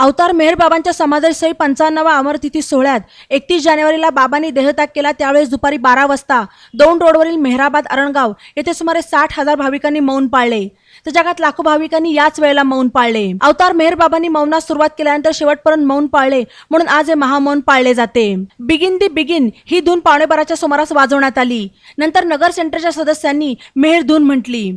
अवतार मेहरबाबांच्या बाबांच्या पंचाण्णवा अमरतिथी सोहळ्यात एकतीस जानेवारीला बाबांनी देहत्याग केला. त्यावेळेस दुपारी बारा वाजता दोन रोडवरील मेहराबाद अरणगाव येथे सुमारे साठ हजार भाविकांनी मौन पाळले. तर जगात लाखो भाविकांनी याच वेळेला मौन पाळले. अवतार मेहर बाबांनी मौनास सुरुवात केल्यानंतर शेवटपर्यंत मौन पाळले. म्हणून आज हे महामौन पाळले जाते. बिगिन दी बिगिन ही धून पावणेबाराच्या सुमारास वाजवण्यात आली. नंतर नगर सेंटरच्या सदस्यांनी मेहर धून म्हटली.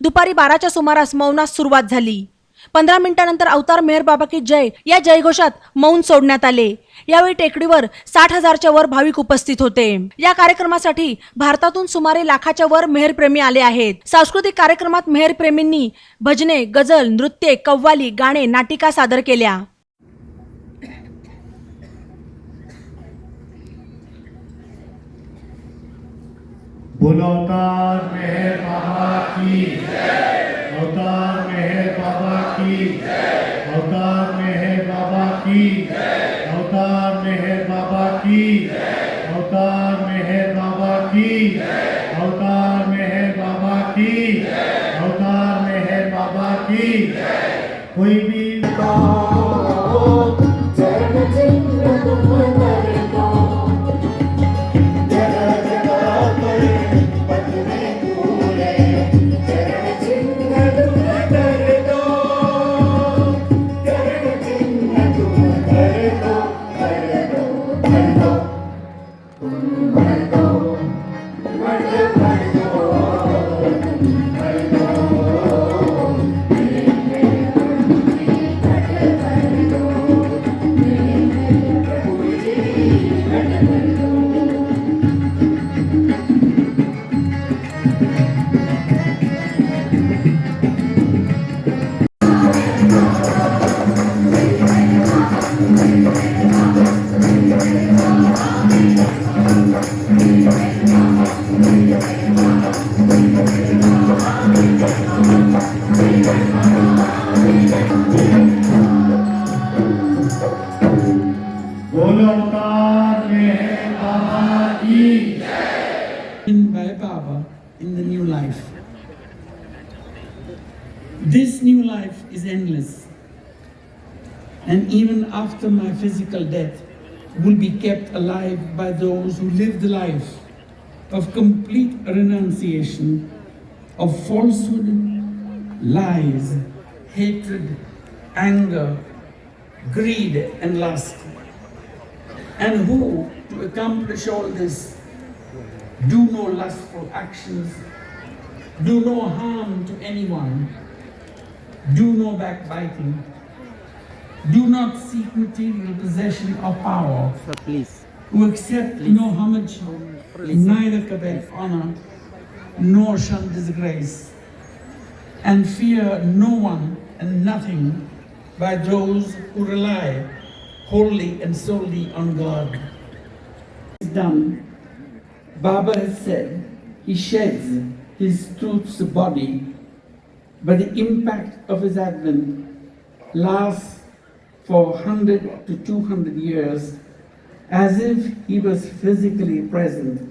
दुपारी बाराच्या सुमारास मौनास सुरुवात झाली. पंधरा मिनिटानंतर अवतार मेहर बाबा की जय या जयघोषात मौन सोडण्यात आले. यावेळी टेकडीवर साठ हजारच्या वर भाविक उपस्थित होते. या कार्यक्रमासाठी भारतातून सुमारे लाखाच्या वर मेहरप्रेमी आले आहेत. सांस्कृतिक कार्यक्रमात मेहरप्रेमींनी भजने गझल नृत्य कव्वाली गाणे नाटिका सादर केल्या. बोलो मेहर बाबा की अवतार मेहर बाबा की। By Baba in the new life. This new life is endless. And even after my physical death, will be kept alive by those who live the life of complete renunciation of falsehood, lies, hatred, anger, greed, and lust. And who, to accomplish all this, do no lustful actions, do no harm to anyone, do no backbiting, do not seek material possession or power, Sir, please. who accept no homage, neither covet honor, nor shun disgrace, and fear no one and nothing by those who rely wholly and solely on God. Is done. Baba has said he sheds his truth's body, but the impact of his advent lasts for 100 to 200 years as if he was physically present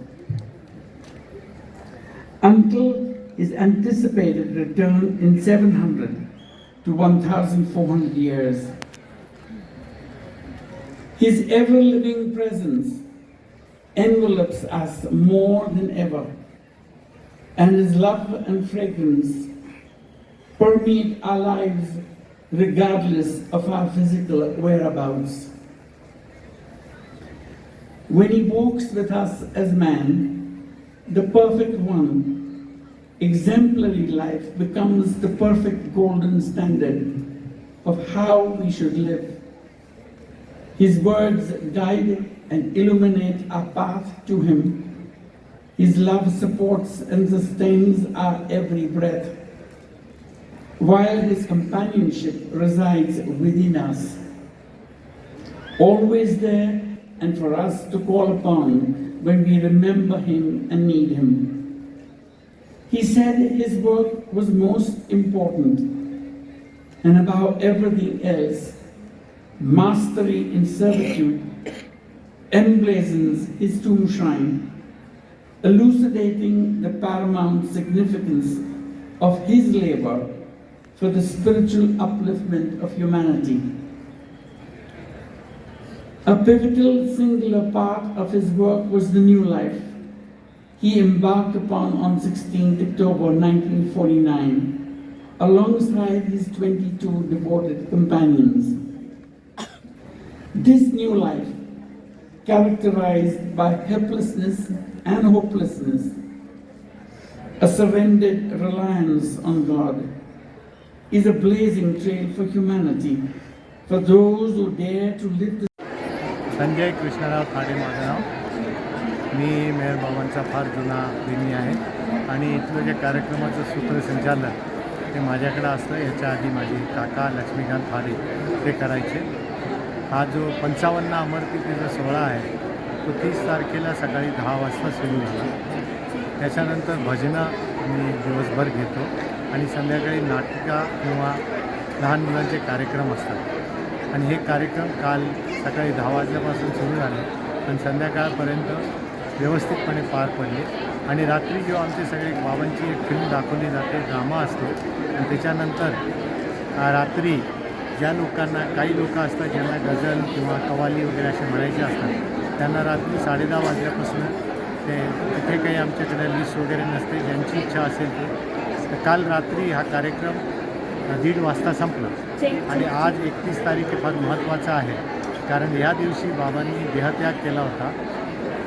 until his anticipated return in 700 to 1400 years. His ever living presence envelopes us more than ever, and his love and fragrance permeate our lives regardless of our physical whereabouts. When he walks with us as man, the perfect one, exemplary life becomes the perfect golden standard of how we should live. His words guide and illuminate our path to Him. His love supports and sustains our every breath, while His companionship resides within us. Always there and for us to call upon when we remember Him and need Him. He said His work was most important, and above everything else, mastery in servitude emblazons his tomb shrine, elucidating the paramount significance of his labor for the spiritual upliftment of humanity. A pivotal singular part of his work was the new life he embarked upon on 16th October 1949 alongside his 22 devoted companions. This new life, characterized by helplessness and hopelessness, a surrendered reliance on God, is a blazing trail for humanity, for those who dare to live the Sanjay Krishnarao Khade माझं नाव. मी मेहर बाबांचा फार जुना प्रेमी आहे आणि इथलं जे कार्यक्रमाचं सूत्रसंचालन ते माझ्याकडं असतं याच्या आधी माझे काका लक्ष्मीकांत खाडे ते करायचे. हा जो पंचावन्न अमरतीचा सोहळा आहे तो तीस तारखेला सकाळी दहा वाजता सुरू झाला. त्याच्यानंतर भजनं मी दिवसभर घेतो. आणि संध्याकाळी नाटिका किंवा लहान मुलांचे कार्यक्रम असतात. आणि हे कार्यक्रम काल सकाळी दहा वाजल्यापासून सुरू झाले आणि संध्याकाळपर्यंत व्यवस्थितपणे पार पडले. आणि रात्री जेव्हा आमचे सगळे बाबांची एक फिल्म दाखवली जाते ड्रामा असतो आणि त्याच्यानंतर रात्री ज्या लोकांना काही लोक असतात ज्यांना गझल किंवा कवाली वगैरे असे म्हणायचे असतात त्यांना रात्री साडेदहा वाजल्यापासून ते तिथे काही आमच्याकडे लिस्ट वगैरे नसते ज्यांची इच्छा असेल ते तर काल रात्री हा कार्यक्रम दीड वाजता संपला. आणि आज एकतीस तारीख हे फार महत्त्वाचं आहे. कारण या दिवशी बाबांनी देहत्याग केला होता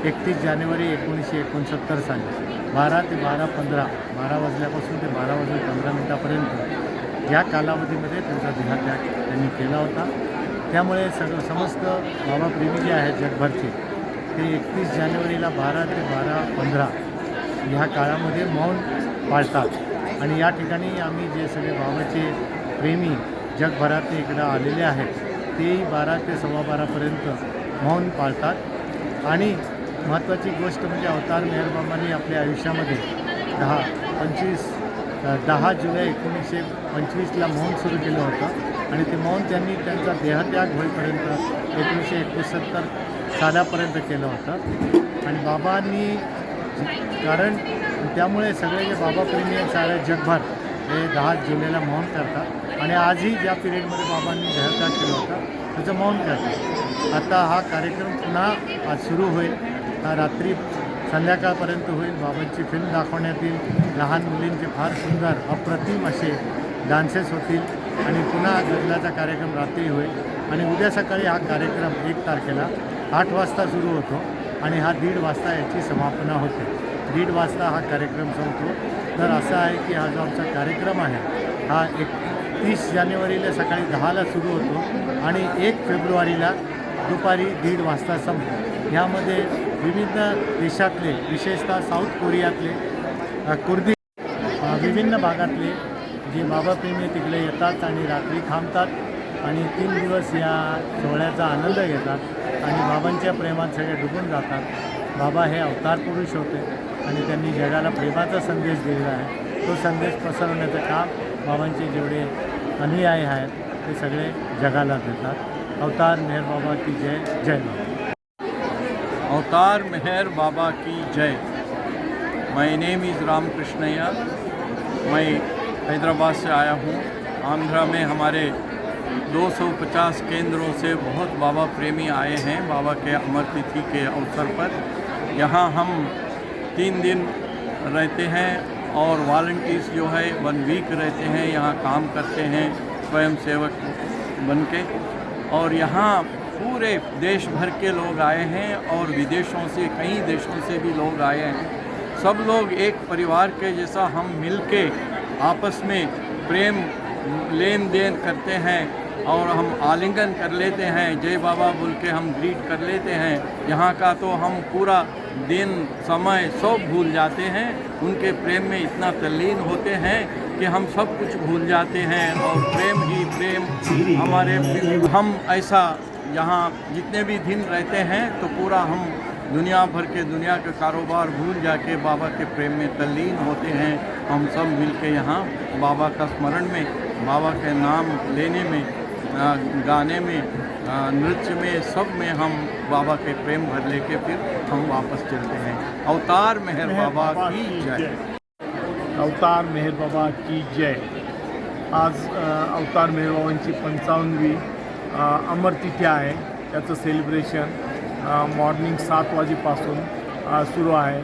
एकतीस जानेवारी एकोणीसशे एकोणसत्तर साली. बारा ते बारा पंधरा बारा वाजल्यापासून ते बारा वाजून पंधरा मिनटापर्यंत या कालावधीमध्ये त्यांचा देहत्याग त्यांनी केला होता. त्यामुळे सगळं समस्त बाबाप्रेमी जे आहेत जगभरचे ते एकतीस जानेवारीला बारा ते बारा पंधरा ह्या काळामध्ये मौन पाळतात. आणि या ठिकाणी आम्ही जे सगळे बाबाचे प्रेमी जगभरातले इकडं आलेले आहेत तेही बारा ते सव्वा बारापर्यंत मौन पाळतात. आणि महत्त्वाची गोष्ट म्हणजे अवतार मेहरबाबांनी आपल्या आयुष्यामध्ये दहा पंचवीस दहा जुलै एकोणीसशे पंचवीसला मौन सुरू केलं होतं. आणि ते मौन त्यांनी त्यांचा देहत्याग होईपर्यंत एकोणीसशे एकोणसत्तर सालापर्यंत केलं होतं. आणि बाबांनी कारण त्यामुळे सगळे जे बाबाप्रेमी आहेत सारे जगभर हे दहा जुलैला मौन करतात. आणि आजही ज्या पिरियडमध्ये बाबांनी देहत्याग केला होता त्याचं मौन करतात. आता हा कार्यक्रम पुन्हा आज सुरू होईल. हा रात्री संध्याकाळपर्यंत होईल. बाबांची फिल्म दाखवण्यात येईल. लहान मुलींचे फार सुंदर अप्रतिम असे डान्सेस होतील. आणि पुन्हा गजलाचा कार्यक्रम रात्री होईल. आणि उद्या सकाळी हा कार्यक्रम एक तारखेला आठ वाजता सुरू होतो. आणि हा दीड वाजता याची समापना होते. दीड वाजता हा कार्यक्रम संपतो. तर असं आहे की हा जो आमचा कार्यक्रम आहे हा एक तीस जानेवारीला सकाळी दहाला सुरू होतो आणि एक फेब्रुवारीला दुपारी दीड वाजता संपतो. ह्यामध्ये विविध देशातले विशेषतः साऊथ कोरियातले कुर्दी विभिन्न भागातले जे बाबाप्रेमी तिकडे येतात आणि रात्री थांबतात. आणि तीन दिवस या सोहळ्याचा आनंद घेतात आणि बाबांच्या प्रेमात सगळे डुबून जातात. बाबा हे अवतार पुरुष होते आणि त्यांनी जगाला प्रेमाचा संदेश दिलेला आहे. तो संदेश पसरवण्याचं काम बाबांचे जेवढे अनुयायी आहेत ते सगळे जगाला देतात. अवतार मेहर बाबा की जय जय बाबा अवतार मेहर बाबा की जय। My name is Ram Krishnaiah मैं हैदराबाद से आया हूँ। आंध्रा में हमारे 250 केंद्रों से बहुत बाबा प्रेमी आए हैं, बाबा के अमर तिथि के अवसर पर। यहाँ हम तीन दिन रहते हैं और वॉल्टियर्स जो है वन वीक रहते हैं, यहाँ काम करते हैं स्वयं सेवक बन के। और यहाँ पूरे देश भर के लोग आए हैं और विदेशों से, कई देशों से भी लोग आए हैं। सब लोग एक परिवार के जैसा हम मिल के आपस में प्रेम, लेन देन करते हैं। और हम आलिंगन कर लेते हैं, जय बाबा बोल के हम ग्रीट कर लेते हैं। यहाँ का तो हम पूरा दिन, समय सब भूल जाते हैं। उनके प्रेम में इतना तल्लीन होते हैं कि हम सब कुछ भूल जाते हैं और प्रेम ही प्रेम हमारे हम ऐसा यहाँ जितने भी दिन रहते हैं तो पूरा हम दुनिया भर के, दुनिया के कारोबार भूल जाके बाबा के प्रेम में तल्लीन होते हैं। हम सब मिल के यहाँ बाबा का स्मरण में, बाबा के नाम लेने में गाने में नृत्य में सब में हम बाबा के प्रेम भर लेके फिर हम वापस चलते हैं। अवतार मेहर बाबा की जय। अवतार मेहर बाबा की जय। आज अवतार मेहर बाबांची पंचावन्नवी अमरतिथी आहे. त्याचं सेलिब्रेशन मॉर्निंग सात वाजेपासून सुरू आहे.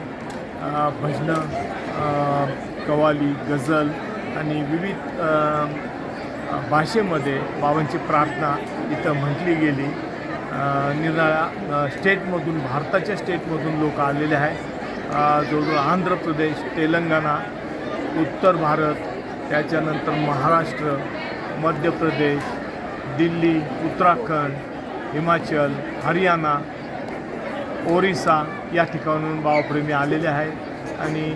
भजनं कवाली गझल आणि विविध भाषेमध्ये बाबांची प्रार्थना इथं म्हटली गेली. निराळा स्टेटमधून भारताच्या स्टेटमधून लोक आलेले आहे जवळजवळ आंध्र प्रदेश तेलंगणा उत्तर भारत त्याच्यानंतर महाराष्ट्र मध्य प्रदेश दिल्ली उत्तराखंड हिमाचल हरियाणा ओरिसा या ठिकाणून बाबाप्रेमी आलेले आहे आणि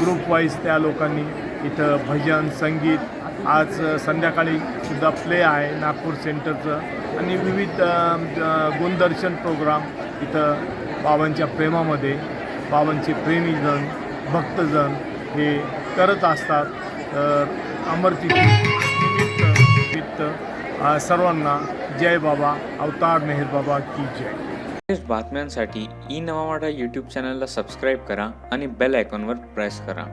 ग्रुप वाईज त्या लोकांनी इथं भजन संगीत आज संध्याकाळी सुद्धा प्ले आहे नागपूर सेंटरचं आणि विविध गुणदर्शन प्रोग्राम इथं बाबांच्या प्रेमामध्ये बाबांचे प्रेमीजन भक्तजन हे करत असतात. तर अमरतिथी निमित्त निमित्त सर्वांना जय बाबा अवतार मेहर बाबा की जय. लेटेस्ट बातम्यांसाठी ई नवा यूट्यूब चॅनलला सबस्क्राईब करा आणि बेल आयकॉनवर प्रेस करा.